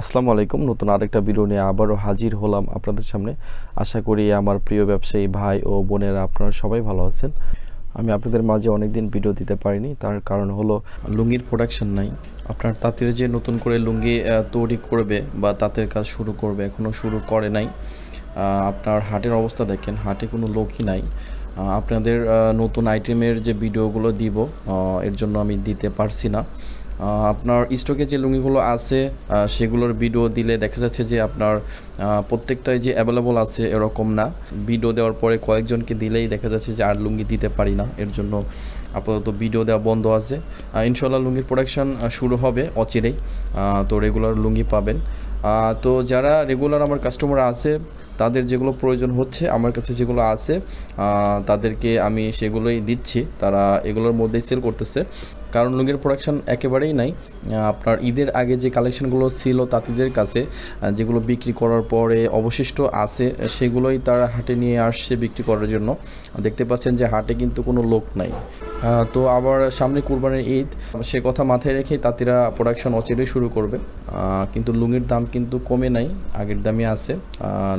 আসসালামু আলাইকুম। নতুন আরেকটা ভিডিও নিয়ে আবারও হাজির হলাম আপনাদের সামনে। আশা করি আমার প্রিয় ব্যবসায়ী ভাই ও বোনেরা আপনারা সবাই ভালো আছেন। আমি আপনাদের মাঝে অনেক দিন ভিডিও দিতে পারিনি। তার কারণ হলো লুঙ্গির প্রোডাকশন নাই। আপনার তাঁতের যে নতুন করে লুঙ্গি তৈরি করবে বা তাঁতের কাজ শুরু করবে এখনও শুরু করে নাই। আপনার হাটের অবস্থা দেখেন, হাটে কোনো লোকই নাই। আপনাদের নতুন আইটেমের যে ভিডিওগুলো দিব এর জন্য আমি দিতে পারছি না। আপনার স্টকে যে লুঙ্গিগুলো আছে সেগুলোর ভিডিও দিলে দেখা যাচ্ছে যে আপনার প্রত্যেকটাই যে অ্যাভেলেবল আছে এরকম না। ভিডিও দেওয়ার পরে কয়েকজনকে দিলেই দেখা যাচ্ছে যে আর লুঙ্গি দিতে পারি না। এর জন্য আপাতত ভিডিও দেওয়া বন্ধ আছে। ইনশাল্লাহ লুঙ্গির প্রোডাকশন শুরু হবে অচিরেই। তো রেগুলার লুঙ্গি পাবেন। তো যারা রেগুলার আমার কাস্টমার আছে, তাদের যেগুলো প্রয়োজন হচ্ছে, আমার কাছে যেগুলো আছে তাদেরকে আমি সেগুলোই দিচ্ছি। তারা এগুলোর মধ্যেই সেল করতেছে। কারণ লুঙ্গির প্রোডাকশন একেবারেই নাই। আপনার ঈদের আগে যে কালেকশনগুলো ছিল তাঁতিদের কাছে যেগুলো বিক্রি করার পরে অবশিষ্ট আছে, সেগুলোই তারা হাটে নিয়ে আসছে বিক্রি করার জন্য। দেখতে পাচ্ছেন যে হাটে কিন্তু কোনো লোক নাই। তো আবার সামনে কুরবানির ঈদ, সে কথা মাথায় রেখে তাঁতিরা প্রোডাকশন অচিরেই শুরু করবে। কিন্তু লুঙ্গির দাম কিন্তু কমে নাই, আগের দামই আছে।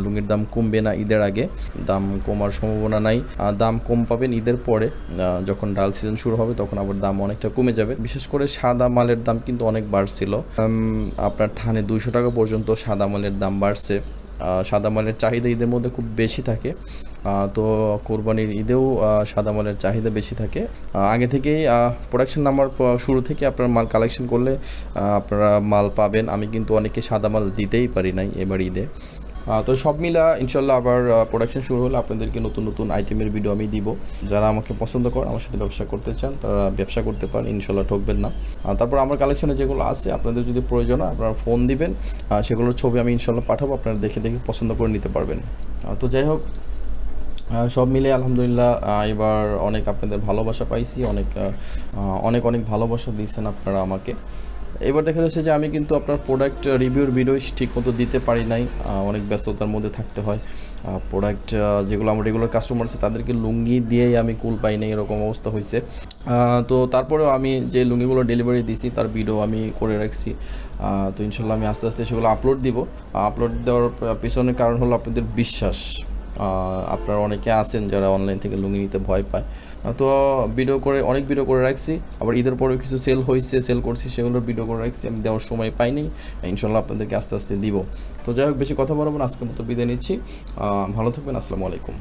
লুঙ্গির দাম কমবে না ঈদের আগে, দাম কমার সম্ভাবনা নাই। দাম কম পাবেন ঈদের পরে যখন ডাল সিজন শুরু হবে, তখন আবার দাম অনেকটা কমে যাবে। বিশেষ করে সাদা মালের দাম কিন্তু অনেক বাড়ছিল। আপনার থানে দুইশো টাকা পর্যন্ত সাদা মালের দাম বাড়ছে। সাদা মালের চাহিদা ঈদের মধ্যে খুব বেশি থাকে। তো কোরবানির ঈদেও সাদা মালের চাহিদা বেশি থাকে। আগে থেকেই প্রোডাকশন নাম্বার শুরু থেকে আপনার মাল কালেকশন করলে আপনারা মাল পাবেন। আমি কিন্তু অনেকে সাদা মাল দিতেই পারি নাই এবার ঈদে। তো সব মিলা ইনশাল্লাহ আবার প্রোডাকশন শুরু হলে আপনাদেরকে নতুন নতুন আইটেমের ভিডিও আমি দিব। যারা আমাকে পছন্দ করেন, আমার সাথে ব্যবসা করতে চান, তারা ব্যবসা করতে পারেন, ইনশাল্লাহ ঠকবেন না। তারপর আমার কালেকশনে যেগুলো আছে, আপনাদের যদি প্রয়োজন হয়, আপনারা ফোন দিবেন। সেগুলোর ছবি আমি ইনশাল্লাহ পাঠাবো, আপনারা দেখে দেখে পছন্দ করে নিতে পারবেন। তো যাই হোক সব মিলে আলহামদুলিল্লাহ এবার অনেক আপনাদের ভালোবাসা পাইছি, অনেক অনেক অনেক ভালোবাসা দিয়েছেন আপনারা আমাকে। এবার দেখা যাচ্ছে যে আমি কিন্তু আপনার প্রোডাক্ট রিভিউর ভিডিও ঠিক মতো দিতে পারি নাই। অনেক ব্যস্ততার মধ্যে থাকতে হয়। প্রোডাক্ট যেগুলো আমার রেগুলার কাস্টমার আছে, তাদেরকে লুঙ্গি দিয়েই আমি কুল পাই নাই, এরকম অবস্থা হয়েছে। তো তারপরেও আমি যে লুঙ্গিগুলো ডেলিভারি দিছি, তার ভিডিও আমি করে রাখছি। তো ইনশাল্লাহ আমি আস্তে আস্তে সেগুলো আপলোড দিব। আপলোড দেওয়ার পিছনের কারণ হলো আপনাদের বিশ্বাস। আপনারা অনেকে আছেন যারা অনলাইন থেকে লুঙ্গি নিতে ভয় পায়। তো ভিডিও করে অনেক ভিডিও করে রাখছি। আবার ঈদের পরেও কিছু সেল হয়েছে সেল করছি সেগুলোর ভিডিও করে রাখছি। আমি দেওয়ার সময় পাইনি। ইনশাল্লাহ আপনাদেরকে আস্তে আস্তে দিব। তো যাই হোক, বেশি কথা বলব না। আজকের মতো বিদায় নিচ্ছি। ভালো থাকবেন। আসসালামু আলাইকুম।